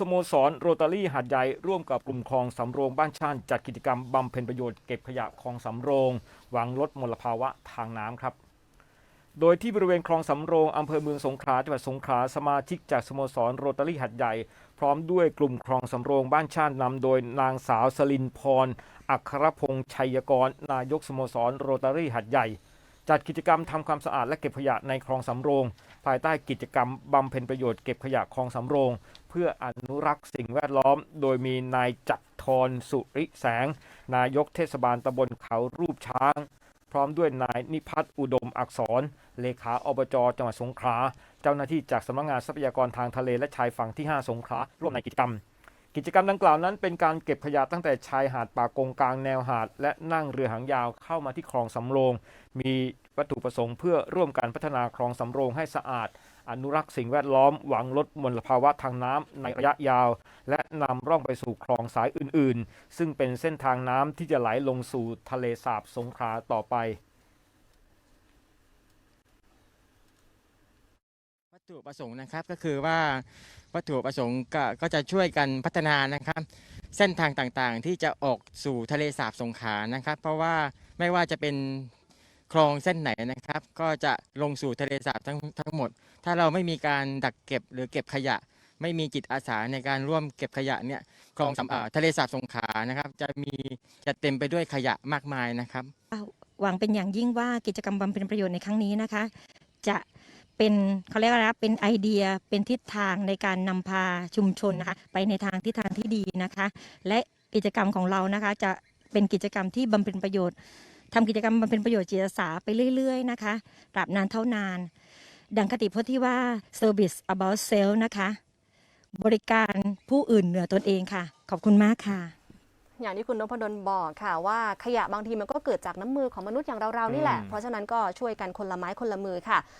สโมสรโรตารี่หาดใหญ่ร่วมกับกลุ่มคลองสำโรงบ้านช่านจัดกิจกรรมบำเพ็ญประโยชน์เก็บขยะคลองสำโรงหวังลดมลภาวะทางน้ำครับ โดยที่บริเวณคลองสำโรงอำเภอเมืองสงขลาจังหวัดสงขลาสมาชิกจากสโมสรโรตารี่หัดใหญ่ พร้อมด้วยกลุ่มคลองสำโรงบ้านช่านนำโดยนางสาวสลินพร อัครพงษ์ชัยกร นายกสโมสรโรตารี่หัดใหญ่ จัดกิจกรรมทำความสะอาดและเก็บขยะในคลองสำโรง ภายใต้กิจกรรมบำเพ็ญประโยชน์เก็บขยะคลองสำโรง เพื่ออนุรักษ์สิ่งแวดล้อม โดยมีนายจักรทรสุริแสง นายกเทศบาลตำบลเขารูปช้าง พร้อมด้วยนายนิพัฒน์อุดมอักษร เลขาอบจจังหวัดสงขลาเจ้าหน้าที่จากสำนักงานทรัพยากรทางทะเลและชายฝั่งที่ 5 สงขลาร่วมในกิจกรรม กิจกรรมดังกล่าวนั้นเป็นการเก็บขยะตั้งแต่ชายหาดป่ากงกลางแนวหาด และนั่งเรือหางยาวเข้ามาที่คลองสำโรง มีวัตถุประสงค์เพื่อร่วมกันพัฒนาคลองสำโรงให้สะอาด อนุรักษ์สิ่งแวดล้อมหวังลดมลภาวะทางน้ำในระยะยาว และนำร่องไปสู่คลองสายอื่นๆ ซึ่งเป็นเส้นทางน้ำที่จะไหลลงสู่ทะเลสาบสงขลาต่อไปวัตถุประสงค์นะครับก็คือว่า วัตถุประสงค์ก็ก็จะช่วยกันพัฒนานะครับ เส้นทางต่างๆ ที่จะออกสู่ทะเลสาบสงขลานะครับ เพราะว่าไม่ว่าจะเป็นคลองเส้นไหนนะครับ ก็จะลงสู่ทะเลสาบทั้งทั้งหมด ถ้าเราไม่มีการดักเก็บหรือเก็บขยะ ไม่มีจิตอาสาในการร่วมเก็บขยะเนี่ยคลองสำอ่าทะเลสาบสงขลานะครับ จะมีจะเต็มไปด้วยขยะมากมายนะครับ หวังเป็นอย่างยิ่งว่ากิจกรรมบำเพ็ญประโยชน์ในครั้งนี้นะคะ จะ เป็นเขาเรียกว่าอะไรนะเป็นไอเดียเป็นทิศทางในการนำพาชุมชนนะคะไปในทางทิศทางที่ดีนะคะ และกิจกรรมของเรานะคะ จะเป็นกิจกรรมที่บำเพ็ญประโยชน์ทำกิจกรรมบำเพ็ญประโยชน์จิตอาสาไปเรื่อยๆนะคะตราบนานเท่านาน ดังคติพจน์ที่ว่า service about self นะคะ บริการผู้อื่นเหนือตนเองค่ะ ขอบคุณมากค่ะ อย่างที่คุณนพดลบอกค่ะว่าขยะบางทีมันก็เกิดจากน้ำมือของมนุษย์อย่างเราๆนี่แหละอืมเพราะฉะนั้นก็ช่วยกันคนละไม้คนละมือค่ะ